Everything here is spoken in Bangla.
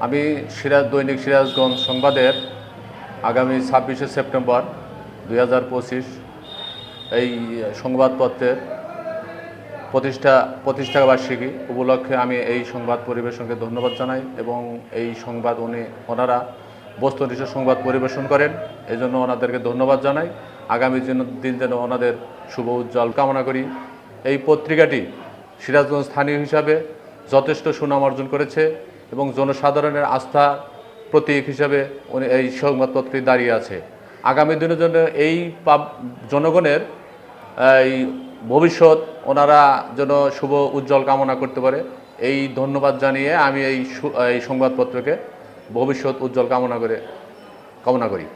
আমি সিরাজ, দৈনিক সিরাজগঞ্জ সংবাদের আগামী ছাব্বিশে সেপ্টেম্বর দুই হাজার পঁচিশ এই সংবাদপত্রের প্রতিষ্ঠা প্রতিষ্ঠা বার্ষিকী উপলক্ষে আমি এই সংবাদ পরিবেশনকে ধন্যবাদ জানাই এবং এই সংবাদ উনি, ওনারা বস্তুনিষ্ঠ সংবাদ পরিবেশন করেন। এই জন্য ওনাদেরকে ধন্যবাদ জানাই। আগামী দিন- দিন যেন ওনাদের শুভ উজ্জ্বল কামনা করি। এই পত্রিকাটি সিরাজগঞ্জ স্থানীয় হিসাবে যথেষ্ট সুনাম অর্জন করেছে। এবং জনসাধারণের আস্থা প্রতীক হিসাবে উনি এই সংবাদপত্রে দাঁড়িয়ে আছে। আগামী দিনের জন্য এই জনগণের, এই ভবিষ্যৎ ওনারা যেন শুভ উজ্জ্বল কামনা করতে পারে। এই ধন্যবাদ জানিয়ে আমি এই এই সংবাদপত্রকে ভবিষ্যৎ উজ্জ্বল কামনা করে কামনা করি।